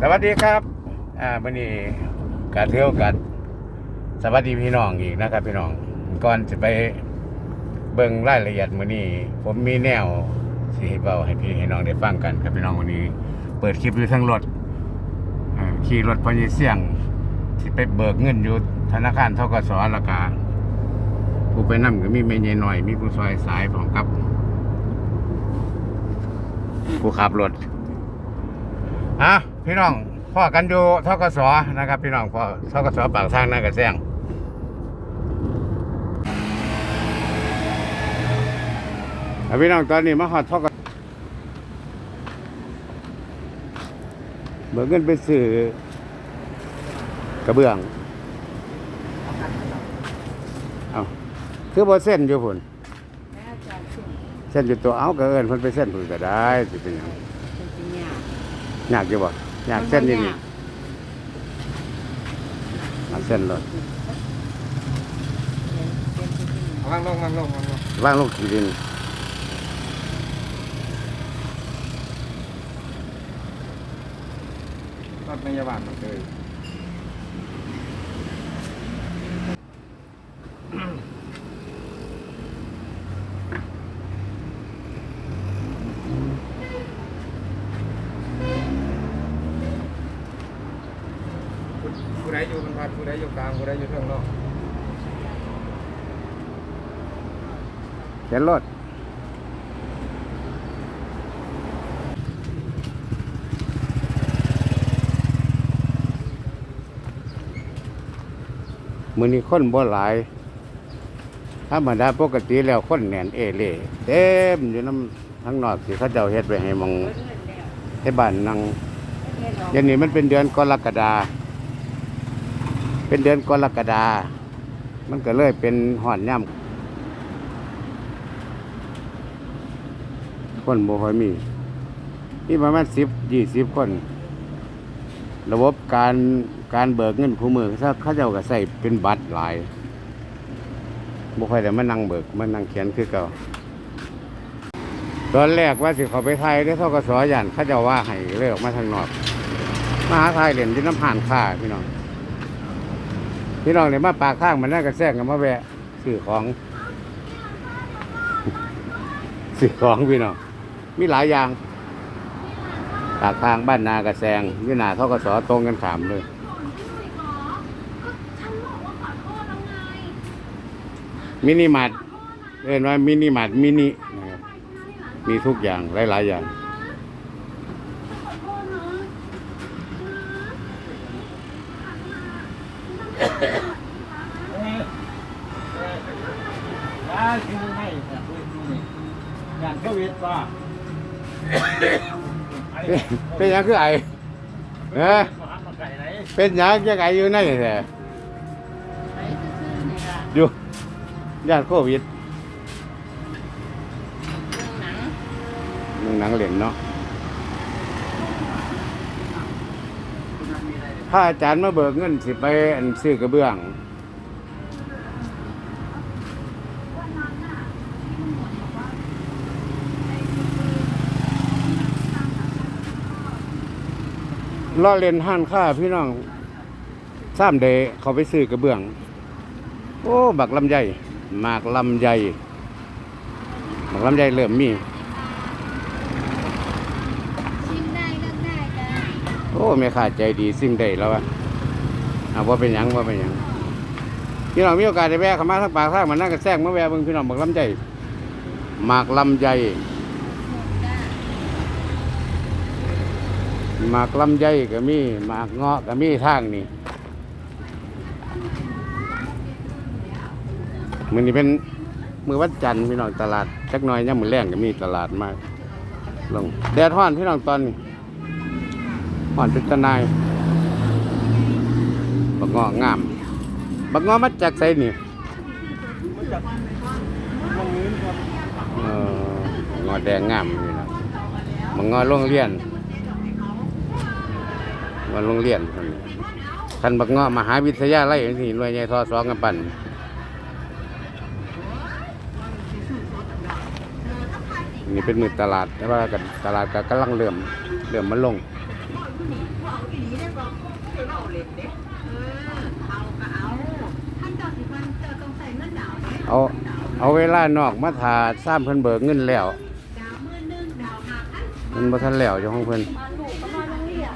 สวัสดีครับ อ่าวันนี้การเที่ยวกัน สวัสดีพี่น้องอีกนะครับ พี่น้อง ก่อนจะไปเบิ่งรายละเอียดมื้อนี้ ผมมีแนวสิให้เบาให้พี่ให้น้องได้ฟังกันครับพี่น้องวันนี้ เปิดคลิปอยู่ทั้งรถขี่รถพอยีเสี่ยงที่ไปเบิกเงินอยู่ธนาคารทกสแล้วก็ผู้ไปนํก็มีแม่ใหญ่หน่อย มีผู้ซอยสายผมกับ ผู้ขับรถอะ พี่น้องพ่อกันอยู่ทกสนะครับ พี่น้องพ่อทกสปากทางนั่นกระแซงพี่น้องตอนนี้มาหอดทกเบิกเงินไปซื้อกระเบื้อง เอาคือบ่เส้นอยู่พุ่นเส้นอยู่ตัวเอาก็เอินพิ่นไปเส้นพุ่นก็ได้สิเป็นหยังยากอยู่บ่ อยากเส้นนี่นี่อยากเส้นรถวางลงวางลงวางลงว่างลูกขีดินรถพยาบาลมันเลยผู้ใดอยู่บนพัดผู้ใดอยู่กลางผู้ใดอยู่เทิงนอกเส้นรถมือนี้คนบ่หลายธรรมดาปกติแล้วคนแน่นเอเล่เต็มอยู่น้ำทั้งนอกที่เขาเจ้าเฮ็ดไว้ให้มองให้บ้านนั่งเดี๋ยวนี้มันเป็นเดือนกรกฎา เป็นเดือนกรกฎามันก็เลยเป็นห่อนย่ำคนบ่ค่อยมีมีประมาณสิบยี่สิบคน ระบบการการเบิกเงินคู่มือถ้าเขาเจ้าก็ใส่เป็นบัตรหลายบ่ค่อยแต่มานั่งเบิกมานั่งเขียนคือเก่าตอนแรกว่าสิเขาไปไทยได้เท่ากับสอยันเขาเจ้าว่าให้เลยออกมาทางนอก มาหาไทยเหรียญที่น้ำผ่านค่าพี่น้อง พี่น้องเนี่ยมาปากข้างมันน่าก็แซงกันมาแวะซื้อของซื้อของพี่น้องมีหลายอย่างปากข้างบ้านนากระแซงยี่หนาเท่ากระสอตรงกันขามเลยมินิมาร์ทเรียกว่ามินิมาร์ทมินิมีทุกอย่างหลายๆอย่าง อย่างโควิดป่ะเป็นหยังคือไอเออเป็นหยังยังไงอยู่ในแท้อยู่ย่านโควิดมึงหนังเหรียญเนาะถ้าอาจารย์มาเบิกเงินสิไปอันซื้อกระเบื้อง ล่อเล่นห้านค้าพี่น้องสามเดเขาไปซื้อกระเบื้อง โอ้บักลำไยหมากลำไยหมากลำไยเริ่มมีชิมได้เลือกได้จ้โอ้แม่ค้าใจดีสิ่งใดแล้วอะเอาว่าเป็นหยังว่าเป็นหยังพี่น้องมีโอกาสได้แวะเข้ามาทั้งปากทางมันนั่งกระแซงมาแวะเบิ่งพี่น้องหมากลำไยหมากลำไย จ้า หมากลำไยก็มีหมากเงาะก็มีทางนี่มือนี้เป็นมือวัดจันทร์พี่น้องตลาดจักหน่อยย่ามือแรงก็มีตลาดมากลงแดดฮ้อนพี่น้องตอนนี้ฮ้อนเป็นตะนายบักเงาะงามบักเงาะมาจากไสนี่เออบักเงาะแดงงามพี่น้องบักงาะโรงเรียน วันโรงเรียนพุ่นคันบักงาะมหาวิทยาลัยนี่หน่วยใหญ่ทอสองกันปั่นนี่เป็นมือตลาดแต่ว่ากันตลาดก็กำลังเริ่มเริ่มมาลงนี่พ่อเหลื่ออเอาก็เอาท่านเจ้าสิฟันเจ้าต้องเอาเอาเวลานอกมาทาซ้ำเพิ่นเบิกเงินแล้วดาวมื้อนึงดาวห้าพันมันบ่ทันแล้วอยู่ของเพิ่น มาลูกก็มาโรงเรียน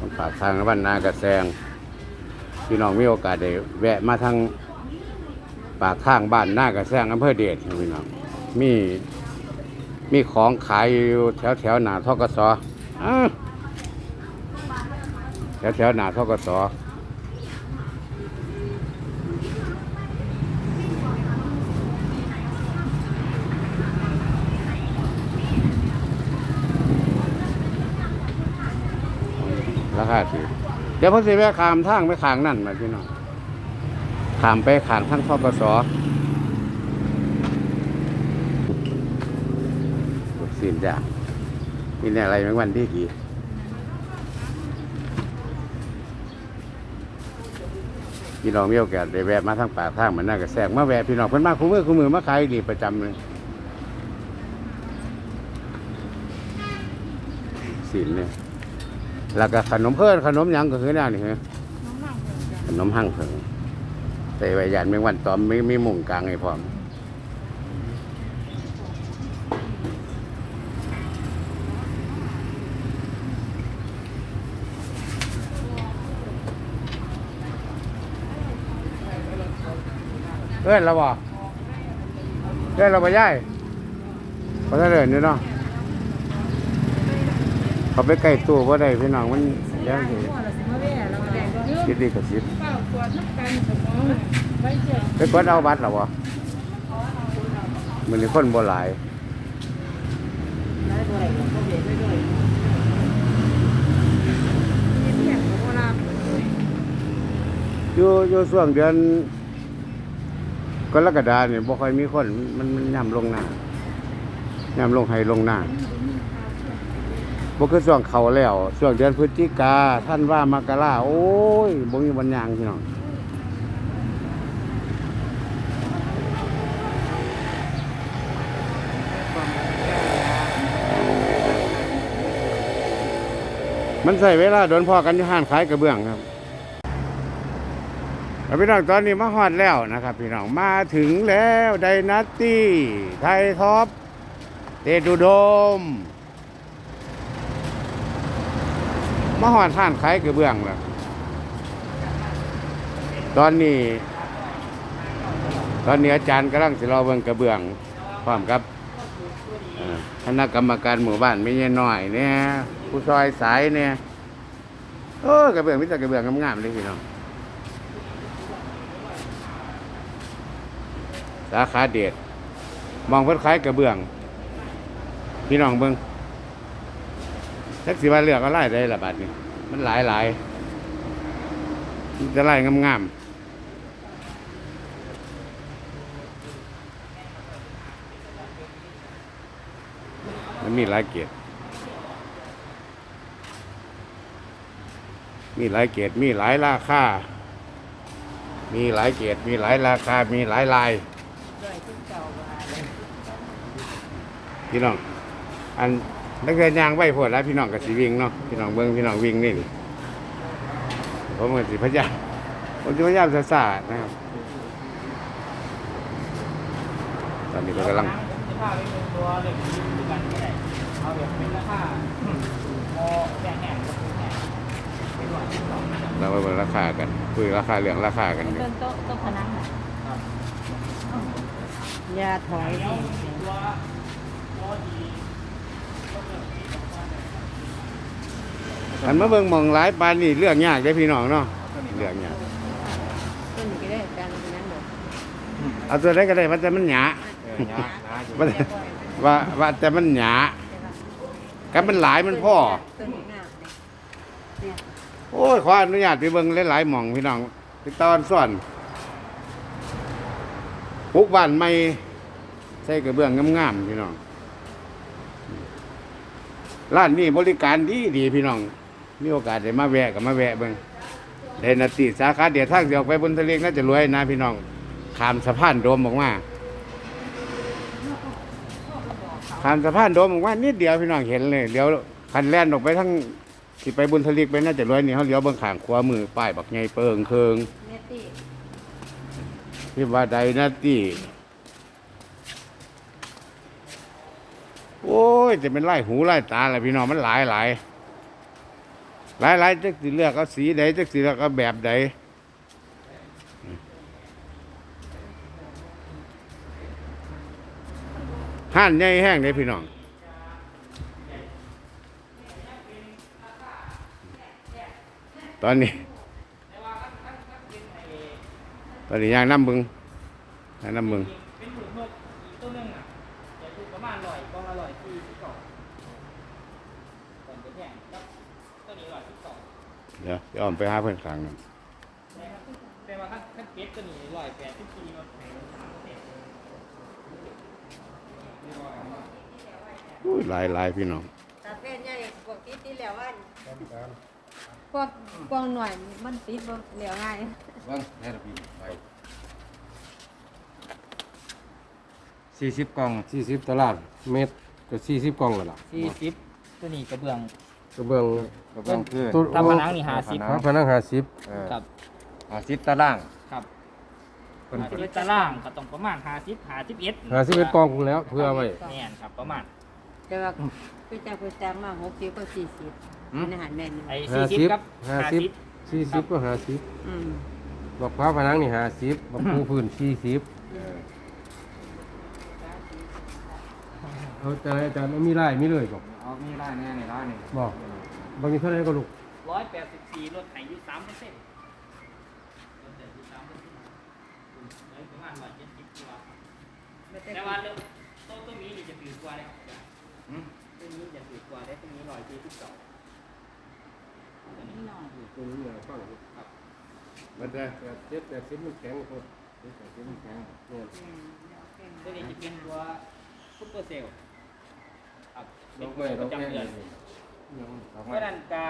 มันปากทางบ้านนากระแซงพี่น้องมีโอกาสได้แวะมาทางปากข้างบ้านนากระแซงอำเภอเดชพี่น้องมีมีของขายอยู่แถวแถวหนาทกสอ้าแถวแถวหนาทกศราคาถือเดี๋ยวเพิ่นสิแวะขามทางไปขางนั่นมาพี่น้องขามไปขางทางทกสสินจ้ะมีแนวอะไรแมงวันดีดีพี่น้องมีโอกาสได้แวะมาทางป่ากทางเหมือนน่ากระแซงมาแวะพี่น้องเพิ่นมาคู่มือคู่มือมาขายดีประจำเลยสินเนี่ย แล้วก็ขนมเพิ่อนขนมหยังก็คือแนวนี่ฮะน้องหนังเลยจ้ะขนมหั่งเผิงแต่ใบยานแมงวันตอมมีมีมุงกลางให้พร้อมเอ้ยเราบ่เอ้ยเราบ่ย่ายเขาจะเดินอยู่เนาะ เขาไปใกล้ตู้ว่าได้พี่น้องมันยังสิคิดดีกับสิบไปกดเอาบัตรหรอวะมันนี่คนบ่หลายอยู่อยู่ช่วงเดือนกรกฎาเนี่ยบ่ค่อยมีคน มันมันย่ำลงหน้าย่ำลงให้ลงหน้า บ่คือช่วงเขาแล้วช่วงเดือนพฤศจิกาท่านว่ามกราโอ้ยบ่มีวันยางพี่น้องมันใส่เวลาโดนพอกันที่ห้านขายกระเบื้องครับพี่น้องตอนนี้มาฮอดแล้วนะครับพี่น้องมาถึงแล้วไดนาตี้ไทยท็อปเตดูโดม มาฮอดห้านขายกระเบื้องแล้วตอนนี้ ตอนนี้อาจารย์กำลังสิรอเบิ่งกระเบื้องพร้อมกับคณะกรรมการหมู่บ้านไม่ใช่น้อยเนี่ยผู้ซอยสายเนี่ยเออกระเบื้องมิตรกระเบื้องงามๆเลยพี่น้องสาขาเดชมองเพิ่นขายกระเบื้อง พี่น้องเบิ่ง จักสิว่าเลือกเอาไล่ได้ละบาดนี้มันหลายหลายๆมันจะไล่งามๆมันมีหลายเกรดมีหลายเกรดมีหลายราคา มีหลายเกรดมีหลายราคา มีหลายลาย พี่น้อง อัน นักเรียนยางไหวพวดแล้วพี่น้องกับสีวิ่งเนาะพี่น้องเบิ้งพี่น้องวิ่งนี่นี่ผมกับสีพยายามผมจะพยายามสาๆนะครับ ตอนนี้ก็กำลังจะพาไปเมืองตัวเลยดูกันก็ได้เอาแบบเป็นราคาพอแบ่งแหนกับแหนไปด้วยเราไปเบิ่งราคากันคุยราคาเรื่องราคากันอยู่เดินโต๊ะโต๊ะพนังน่ะยาถอย แล้วตัวตัวดี อันมาเบิ่งหมองหลายปานนี่เรื่องยากเด้อพี่น้องเนาะเรื่องยากต้นนี้ก็ได้การนั้นบ่เอาตัวใดก็ได้ว่าแต่มันหยาเออนะนะอยู่ว่าว่าว่าแต่มันหยากับมันหลายมันพ่อ ต้นนี้งามเลยโอ้ยขออนุญาตไปเบิ่งหลายๆหม่องพี่น้องไปตอนซ่อนปลูกบ้านใหม่ใส่กระเบื้องงามๆพี่น้องร้านนี้บริการดีดีๆพี่น้อง มีโอกาสได้มาแวะก็มาแวะเบิ่งได้นาติสาขาเดียวทางเดียวไปบนทะเลน่าจะรวยนะพี่น้องขามสะพานโดมออกมาผ่านสะพานโดมผมว่านิดเดียวพี่น้องเห็นเลยเดี๋ยวคันแล่นออกไปทั้งสิไปบุญทลิกไปน่าจะร้อยนี่เขาเลี้ยวเบื้องขางขวามือป้ายบักไงเปิงเคิงเนตี้ที่ว่าใดนาตีโอ้ยจะเป็นไล่หูไล่ตาอะไรพี่น้องมันหลายหลาย หลายหลายจักสิเลือกเอาสีใดจักสิเลือกเอาแบบใดห้านใหญ่แห้งเลยพี่น้องตอนนี้ ตอนนี้ย่างน้ำบึงย่างน้ำบึง เป็นหมูนกอีกตัวหนึงอะจะอยู่ประมาณร้อยกองละร้อยสี่สิบสองก่อนจะแข่งครับตัวนี้ร้อยสิบสอง เดี๋ ยวเดี๋ยวอ้อมไปหาเพื่อนข้างนั้นแต่ว่าถ้าถ้าเก็ตตัวนี้ร้อยแปดสิบสี่มาแข่งสามเศษอุ้ยหลายหลายพี่น้องตาเป็นใหญ่พวกติดที่แล้วว่าพวกกวางหน่อยมันติดบ่แล้วง่ายว่างแน่ละพี่ไปสี่สิบกล่องสี่สิบตารางเมตรก็สี่สิบกล่องแล้วล่ะสี่สิบตัวนี้กระเบื้อง กระเบื้องกระเบื้องคือตัวถ้าผนังนี่ห้าสิบพระพนังห้าสิบเออครับห้าสิบตารางครับเพิ่นห้าสิบตารางก็ต้องประมาณห้าสิบห้าสิบเอ็ดห้าสิบเอ็ดกล่องแล้ว เพื่อไว้แน่นครับประมาณ แต่ว่าไปจ้างไปจ้างมา60ก็40เป็นอาหารแม่นอยู่ไอ้ห้าสี่สิสิบบครับห้าห้าสิบสิบสี่สิบก็ห้าสิบอืมบอกพระพนังนี่ห้าสิบบอกปูพื้นสี่สิบเออเอาอาจารย์อาจารย์ไม่มีไร่มีเลยบอกเอา มีร้านแน่ในร้านนี่บอก บางทีเท่าไหรก็ลูกร้อยแปดสิบสี่ลดให้อยู่สามเปอร์เซ็นต์ลดให้อยู่สามเปอร์เซ็นต์เลยประมาณร้อยเจ็ดสิบกว่าไม่ได้แต่ว่าเรื่องโต๊ะตัวนี้นี่จะถือกว่าเลยครับหืมตัวนี้จะถือกว่าได้ตัวนี้ร้อยสี่สิบสองตัวนี้น้อยตัวนี้เนี่ยฟังครับมันได้แปดสิบแปดสิบมันแข็งคนนี่ใส่ที่มันแข็งเนี่ยตัวนี้จะเป็นตัวซุปเปอร์เซลล์ครับด เป็นอกตัไม้วดปอกระไม้จำเดือนเอาตัวไว้นั้นกา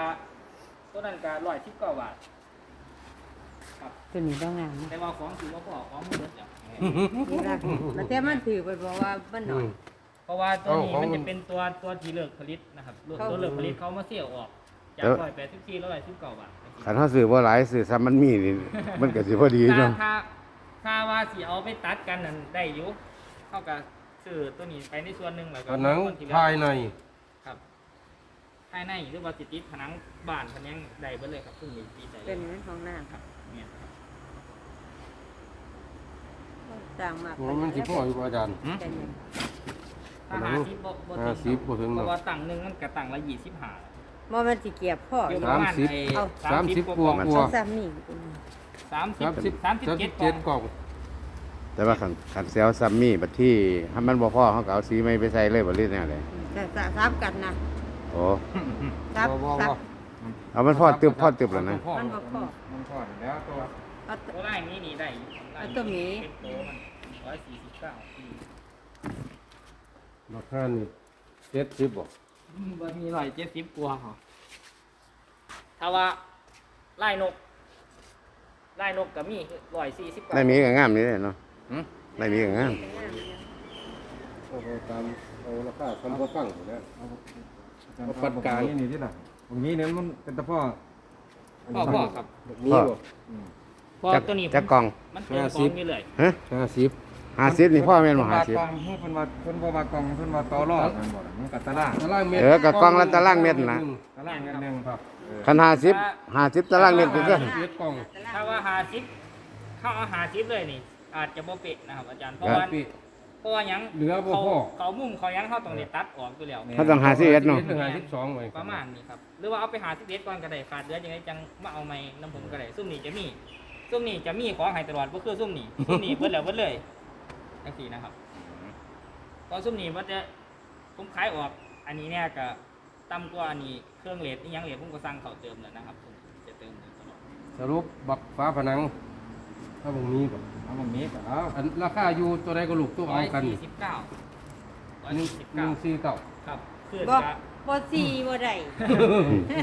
ตัวนั้นการ้อยสิบเก้าบาทครับตัวนี้ต้องงามแต่ว่าของถือว่าพอของมันเยอะจังนี่ล่ะแล้วแต่มันถือไปบอกว่ามันหน่อย เพราะว่าตัวนี้มันจะเป็นตัวตัวที่เลิกผลิตนะครับตัวเลิกผลิตเขามาเสี่ยวออกจากร้อยแปดสิบสี่ร้อยสิบเก้าบาทขันเขาซื้อว่าหลายซื้อซ้ำมันมีนี่มันก็สิพอดีถ้าเนาะถ้าถ้าว่าสิเอาไปตัดกันนั่นได้อยู่เท่ากับ ซื้อตัวนี้ไปในส่วนหนึ่งแล้วก็ผนังส่วนที่เหลือภายในครับภายในหรือว่าสิติดผนังบ้านผนังใดเบิดเลยครับซึ่งมีตีใจเป็นในห้องน้ำครับเนี่ยครับ ต่างมากโอ้มันสิพ่ออยู่บ่อาจารย์ เป็นหยังถ้าหาสิบบ่บ่ห้าสิบบ่ถึงเพหรอกราะว่าตังค์หนึงมันกระตังละยี่สิบห้า บ่มันสิเกียบพ่ออยู่อยู่ประมาณสามสิบไอ้เอาสามสิบกว่าเอาซ้ำนี่ สามสิบสามสิบสามสิบสามเจ็สิดบกเจ็ดล่กองล่อง แต่ว่าขันขันเซลซัมมี่บัดที่ถ้ามันบ่พอเขาก็เอาสีไม่ไปใส่เลยบ่รีดแนวเลยแต่สามกันนะโอ้สามบ่บ่สามบ่เอามันพอตึบพอตึบแล้วนะพ่อมันบ่พอมันทอดแล้วตัวเอาตัวตัวแรกนี้นี่ได้อยู่เอาตัวหมี เป็นตัวมันร้อยสี่สิบเก้าราคานี่เจ็ดสิบบ่บ่มีร้อยเจ็ดสิบกว่าเหรอถ้าว่าไล่นกไล่นกก็มีร้อยสี่สิบกว่า ได้มีก็งามนี่แหละเนาะ หืมได้มีก็งามโอ้โหตามเอาราคาคำบ่ฟังอยู่แล้วเอาปัดกลาง นี่นี่ที่ไหนตรงนี้เนี่ยมันเป็นตะพ่อพ่อพ่อครับมีบ่อืมพ่อจักตัวนี้จักกล่องมันเป็นของอยู่เลยฮะห้าสิบห้าสิบนี่พ่อแม่นบ่ห้าห้าสิสิบบเพิ่นว่ากองเพิ่นบ่ว่ากองเพิ่นว่าต่อรอดมันบ่ล่ะมันกัตารางตารางเมตรเออกับกล่องละตารางเมตรนะตารางเมตรหนึงครับเออคันห้าสิบห้าสิบตารางเมตรก็คือเจ็ดกล่องถ้าว่าหาซิปเข้าเอาหาซิปเลยนี่ อาจจะบ่เป๊ะนะครับอาจารย์เพราะว่าปี เพราะว่าหยังเหลือบ่เขาพอ เขามุมเขาหยังเขาต้องได้ตัดออกอยู่แล้ว เขาต้องหาสิเอ็ดเนาะเจ็ดถึงห้าสิบสองไว้ประมาณนี้ครับ หรือว่าเอาไปหาสิบเอ็ดก่อนก็ได้ขาดเดือนยังไงจังมาเอาใหม่น้ำผมก็ได้ซุ่มนี้จะมีซุ่มนี้จะมีของให้ตลอดบ่คือซุ่มนี้ซุ่มนี้เบิดแล้วเบิดเลยจังซี่นะครับเพอซุ่มนี้มันจะผมขายออก อันนี้เนี่ยก็ต่ำกว่าอันนี้เครื่องเลดนี่ยังเลดผมก็สั่งเขาเติมแล้วนะครับผมจะเติมอยู่ตลอดสรุปบักฟ้าผนัง ถ้าบ่มีบ่เอามันมีก็เอาอันราคาอยู่ตัวใดก็ลูกตัวร้อเอายกันสี่สิบเก้าร้อยหนึ่งสี่สิบหนึ่เก้างสี่เก้าครับคือบ่จะบ่สี่บ่ได้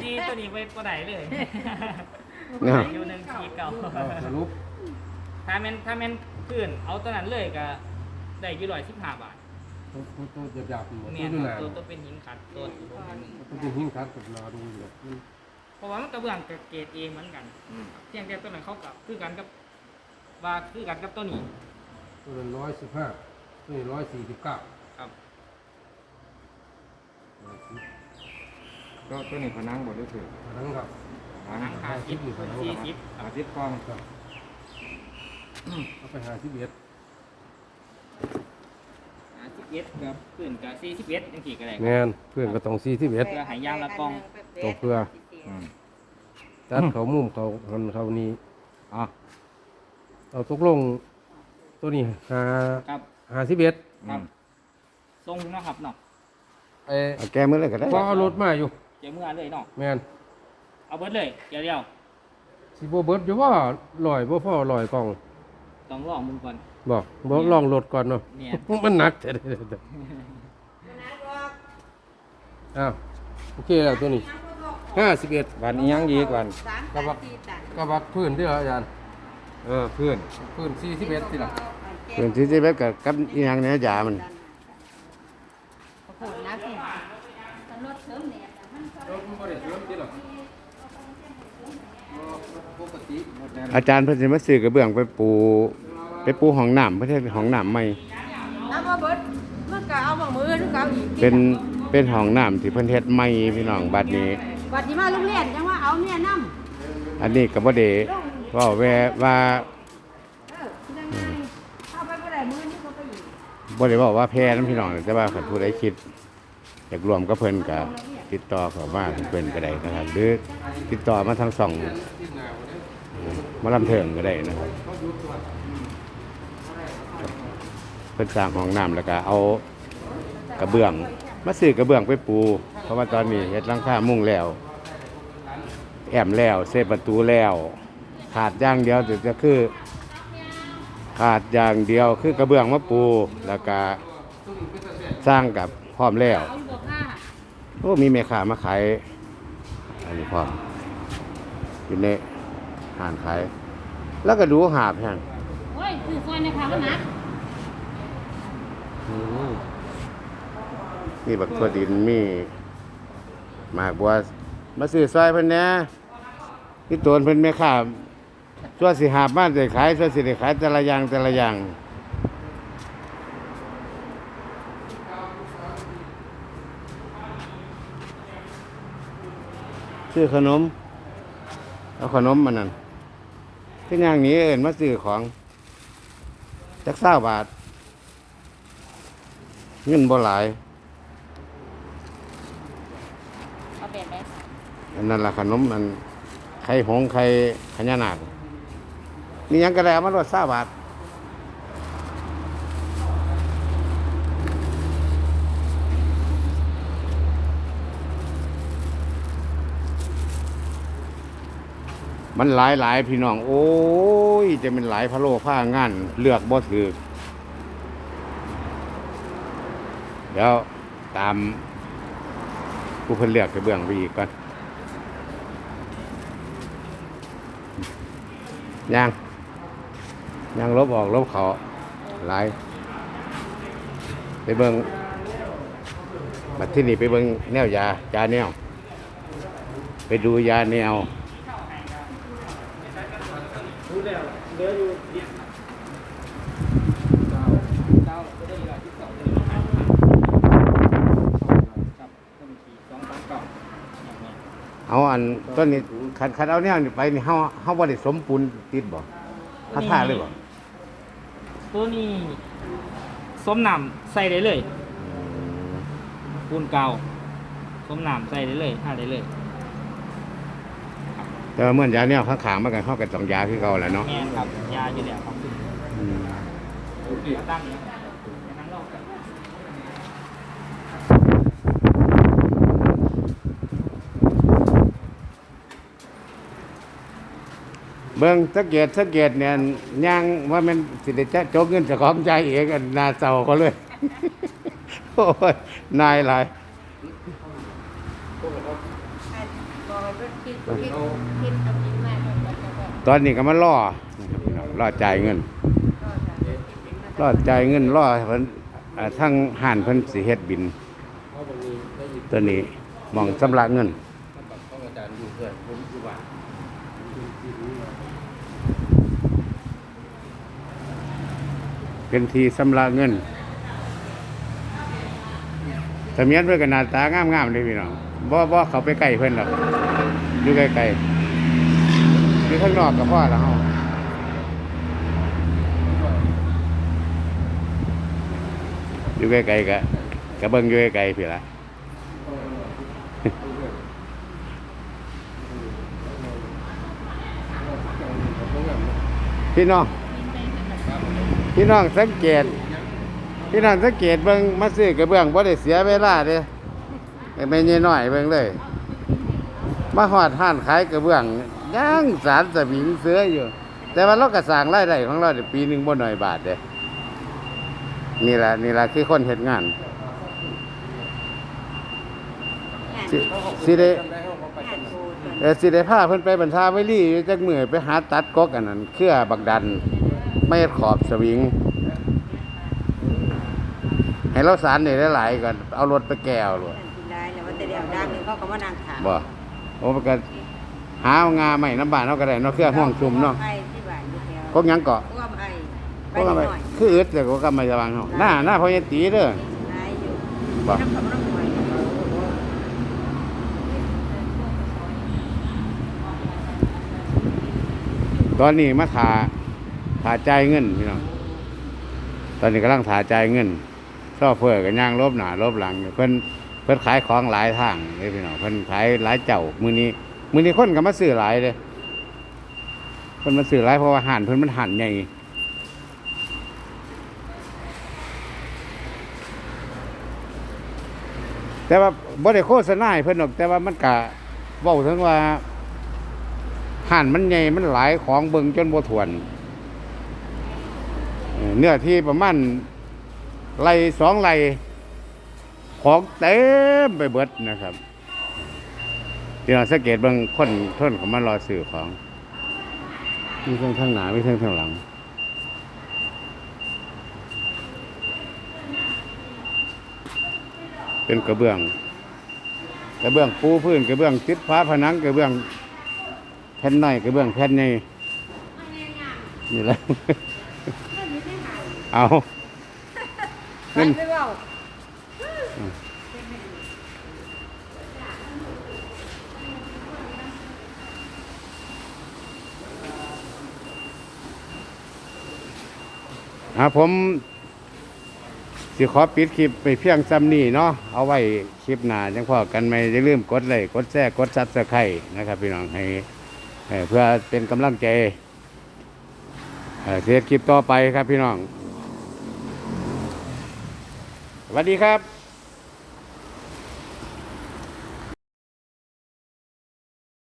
ที่ตัวนี้ไว้ก็ได้เลยเนี่ยอยู่หนึ่งสี่เก้าเอาสรุปถ้าแม่นถ้าแม่นพื้นเอาตัวนั้นเลยก็ได้อยู่ร้อยสิบห้าบาทตัวตัวตัวหยาบๆอยู่แม่ตัวนอยู่ครันาบตัวตัวเป็นหินขัดตัวที่ผมเห็นตัวเป็นหินคัดกับนาดูอยู่มันเพราะว่ามันกระเบื้องกับเกรดเอเหมือนกัน เพียงแต่ตัวนั้นเขากับคือกันกับ ว่าคือกันกับตัวนี้ตัวนั้นร้อยสิบห้าตัวนี้ร้อยสี่สิบเก้าครับก็ตัวนี้ผนังบดด้วยถือทั้งครับผนังหาสิบอยู่คูผณนังสี่ครับสิบอาทิตย์กล้องครับเอาไปหาสิบเอ็ดหาสิบเอ็ดกับพื้นกับสี่สิบเอ็ดยังสี่ก็ได้แงนเพื่อนก็ต้องสี่สิบเอ็ด เพื่อหายางละกล้องตัวเพื่อตัดเขามุมเขาหันเขานี้อะ เอาตกลงตัวนี้หาครับหาสิบเอ็ดครับทรงเนาะครับเนาะไอ้เอาแก้มือเลยก็ได้พอเอารถมาอยู่เดี๋ยวเมื่อเลยเนาะแมนเอาเบิดเลยเดี๋ยวเดียวสิบ่เบิดอยู่ว่าลอยบ่พอลอยกล่องต้องลองมึงก่อนบอกบ่ลองรถก่อนเนาะเนี่ยมันหนักแต่เด้ออ้าวโอเคแล้วตัวนี้ห้าสิบเอ็ดวันนี้ยังอีกวันสามกระบะสี่ตันกระบักพื้นเด้ออาจารย์ เออเพื่อนพื้นสี่สิบเอ็ดสิล่ะเพิ่นสิสิเบ็ดกับกับอีหยังเนี่ยยามันโอ้โหนักสิมันรถเสริมเนี่ยแต่มันรถมันบ่ได้เสริมสิล่ะปกติหมดแล้วอาจารย์เพิ่นสิมาซื้อกระเบื้องไปปูไปปูห้องน้ำเพิ่นเฮ็ดห้องน้ำใหม่ เอามาเบิดมันก็เอามามือนึงก็เอาอีกเป็นเป็นห้องน้ำที่เพิ่นเฮ็ดใหม่พี่น้องบัดนี้ บัดนี้มาโรงเรียนจังว่าเอาเนี่ยนํอันนี้ก็บ่ได้เว้าแวว่าบ่ได้มือนี่ก็ไปอีกบ่ได้บอกว่าแพ้นํพี่น้องแต่ว่าคันผู้ใดคิดอยากรวมกับเพิ่นก็ติดต่อเขามาเพิ่นก็ได้นะครับหรือติดต่อมาทางช่องมาลำเทิงก็ได้นะครับเพิ่นสร้างห้องน้ำแล้วก็เอากระเบื้องมาซื้อกระเบื้องไปปู เพราะว่าตอนนี้เฮ็ดลังคามุงแล้ว แอมแล้วเซฟประตูแล้ว ขาดอย่างเดียวแต่จะคือ ขาดอย่างเดียวคือกระเบื้องมาปูแล้วก็สร้างกับพร้อมแล้วเอาอยู่บ่ค่ะโอ้มีแม่ค้ามาขายอันนี้พร้อมอยู่ในห้านขายแล้วก็ดูหาบแฮงโอ้ยคือซอยนะคะมันหนักอืมนี่บักทั่วดินมีหมากบัวมาซื้อซอยเพิ่นแหน่ที่ตัวเพิ่นแม่ค้า ส่วนสิหาบบ้านได้ขายส่วนสิได้ขายแต่ละอย่างแต่ละอย่างซื้อขนม เอาขนมมานั่นที่ย่างหนี้เอินมาซื้อของจักเศร้าบาท เงินบ่หลายเอาแบบไหนอันนั้นละขนมอันไข่หงส์ไข่ขยานาค นี่ยังก็ได้เอามาลดเศร้าบาทมันหลายหลายพี่น้อง โอ้ย จะเป็นหลายพะโล้ผ้างาน เลือกบ่ถือเดี๋ยวตามผู้เพิ่นเลือกกระเบื้องไปอีกก่อนย่าง ยังลบออกลบเขาหลายไปเบิงบัดที่นี่ไปเบิงแนวยายาแนว ไปดูยาแนวเอาอันต้นนี้คันคันเอาแนวนี่ไปนี่เฮาเฮาบ่ได้สมปูนติดบ่พระธาเลยบ่ ตัวนี้สมน้ำใส่ได้เลยปูนเก่าสมน้ำใส่ได้เลยท่าได้เลยแต่ว่าเหมือนยาแนวข้างๆมันก็เฮาก็ต้องยาคือเก่าแหละเนาะแม่นครับยาอยู่แล้วครับอืม ตั้งอย่างนั้นรอบกัน เบิ่งสังเกตสังเกตเนี่ยย่างว่ามันสิได้จะโจกเงินเจ้าของใจเองอันนาเศร้าเขาเลย โอ้ยนายหลายบอกว่าคิดคิดคิดเอากินมาก็จะแบบตอนนี้ก็มาล่อนะครับพี่น้องล่อจ่ายเงินล่อจ่ายเงินล่อเพิ่นอ่าทั้งห่านเพิ่นสิเฮ็ดบินเขาบางทีได้ยินตัวนี้หมองสำระเงิน ท่านแบบต้องอาจารย์อยู่เพื่อนผมอยู่บ้านผมอยู่ที่นี้มา เป็นทีสำระเงินทะเมียนเพื่อนก็หน้าตางามๆเลยพี่น้องบ่บ่เขาไปใกลเพิ่อนหรอกอยู่ไกลๆอยู่ข้างนอกก็พอแล้วเฮาอยู่ไกลๆก็ก็เบิ่งอยู่ไกลๆพี่ละพี่น้อง พี่น้องสังเกต พี่น้องสังเกตเบิ่งมาซื้อกระเบื้องบ่ได้เสียเวลาเด้ไอ้แม่ยายน้อยเบิ่งเลยมาฮอดห้านขายกระเบื้องย่างสารสมิงเสืออยู่ แต่ว่าเราก็สร้างรายได้ของเราได้ปีหนึ่งบ่น้อยบาทเด้นี่ละนี่ละคือคนเฮ็ดงานสิสิได้เอกไปงานโชว์ตัวเอสิได้พาเพิ่นไปบรรทาไว้ลี่จักมือไปหาตัดก๊กอันนั้นเครือบักดัน ไม่เฮ็ดขอบสวิง ให้เราสารได้หลายๆก่อนเอารถไปแก้วเลยนั่นกินได้แล้วว่าแต่เดี๋ยวดังนึงเขาก็มานั่งถามบ่โอ้มันก็หางาใหม่น้ำบานเนาะก็ได้เนาะเครื่องห้องชุมเนาะไอ้ที่บ้านอยู่แถวกกหยังเกาะพวกไอ้กกอะไรคืออึดแต่กกำไมจะวางเฮาหน้าหน้าพ่อใหญ่ตีเด้อนายอยู่บ่น้ำเขาน้ำหวยตอนนี้มาถา ถาจ่ายเงินพี่น้องตอนนี้กำลังถาจ่ายเงินชอบเพื่อกันย่างลบหนาลบหลังเพิ่นเพิ่นขายของหลายทางเลยพี่น้องเพิ่นขายหลายเจ้ามือนี้มือนี้คนก็มาซื้อหลายเลยเพิ่นมาซื้อหลายเพราะว่าห่านเพิ่นมันห่านใหญ่แต่ว่าบ่ได้โฆษณาให้เพิ่นหรอกแต่ว่ามันก็เว้าถึงว่าห่านมันใหญ่มันหลายของเบิงจนบ่ถวน เนื้อที่ประมาณไรสองไรของเต็มไปเบิดนะครับที่เราสังเกตบิงคนท่นเขามารอสื่อของ มีเครื่องข้างหน้ามีเครื่องข้างหลังเป็นกระเบื้องกระเบื้องปูพื้นกระเบื้องติดฟ้าผนังกระเบื้องแผ่นน้อยกระเบื้องแผ่นใหญ่นี่แหละ เอาไปเงินไปเว้าอ่าผมสิขอปิดคลิปไปเพียงซ้ำนี่เนาะเอาไว้คลิปหน้าจังพอกันไม่อย่าลืมกดไลค์กดแชร์กดซับสไครต์นะครับพี่น้องให้ให้เพื่อเป็นกำลังใจเอ่อเสียคลิปต่อไปครับพี่น้อง สวัสดีครับ